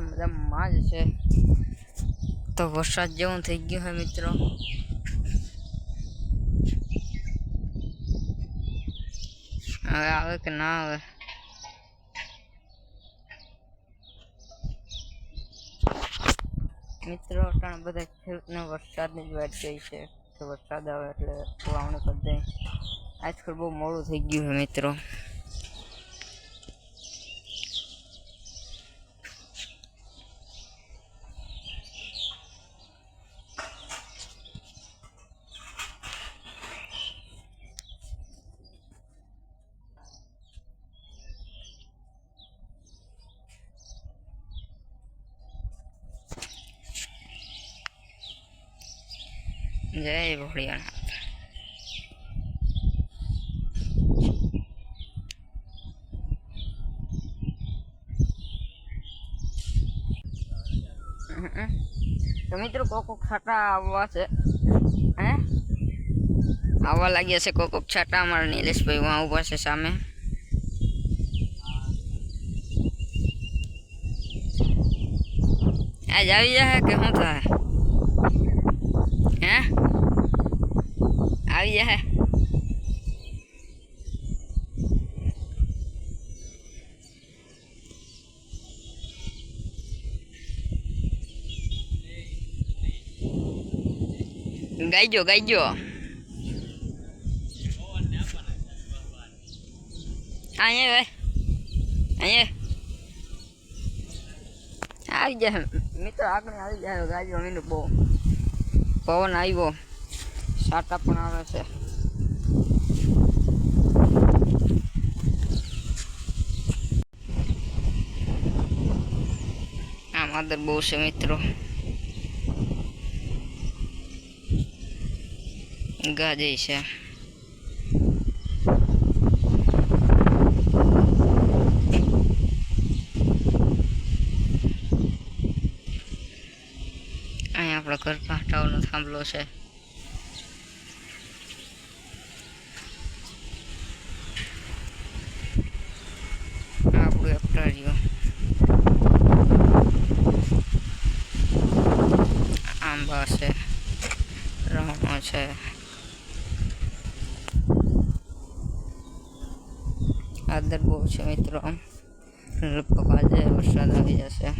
તો મજામાં જ છે. તો વરસાદ જેવું થઈ ગયું છે મિત્રો. હવે આવે કે ના આવે? મિત્રો, અટાણે બધા ખેડૂતને વરસાદની જ વાત કહી છે કે વરસાદ આવે એટલે વાવણી કરી દે. આજકાલ બહુ મોડું થઈ ગયું છે મિત્રો. જય ભોળિયાનાથ હમ. તો મિત્રો કોક કોક છાટા આવવા છે હે આવવા લાગ્યા છે કોક કોક છાટા અમારા નિલેશભાઈ વાં ઊભા છે સામે આજ આવી જાય કે શું થાય આવી જાય ગાઈજો ગાઈજો. અહીંયા અહીંયા. આવી જાય મિત્રો, આગળ આવી જાય ગાજો મીનું બહુ પવન આવ્યો. સાટા પણ આવે છે. આ માદર બહુ છે મિત્રો. ગાજે છે. અહીંયા આપણા ઘર પાટાઓનો થાંભલો છે આપણું એક્ટરિયો આંબા છે રમણો છે આદર બહુ છે મિત્રો. લગભગ આજે વરસાદ આવી જશે.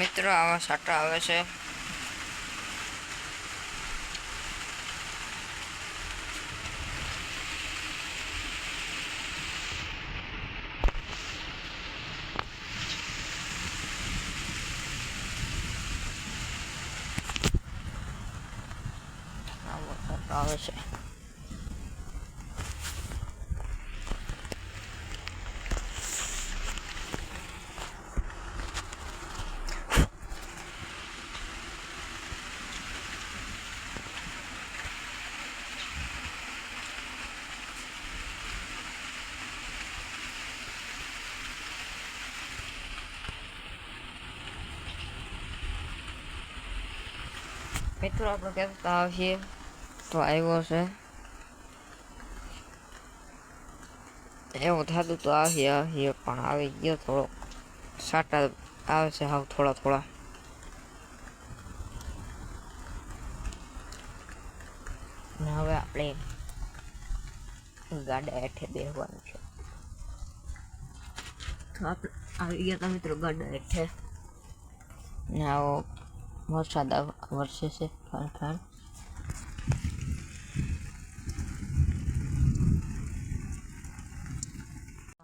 મિત્રો આવા સાટા આવે છે. આવો સાટો આવે છે મિત્રો આપણે કહેતા આવીએ તો આવ્યો છે. એવું થતું તો આવીએ પણ આવી ગયો થોડો સાટા આવે છે હાવ થોડા થોડા. ને હવે આપણે ગાડા હેઠે બેસવાનું છે. તો આપણે આવી ગયા હતા મિત્રો ગાડા હેઠે. ને આવો વરસાદ આવ- વરસે છે ખરેખર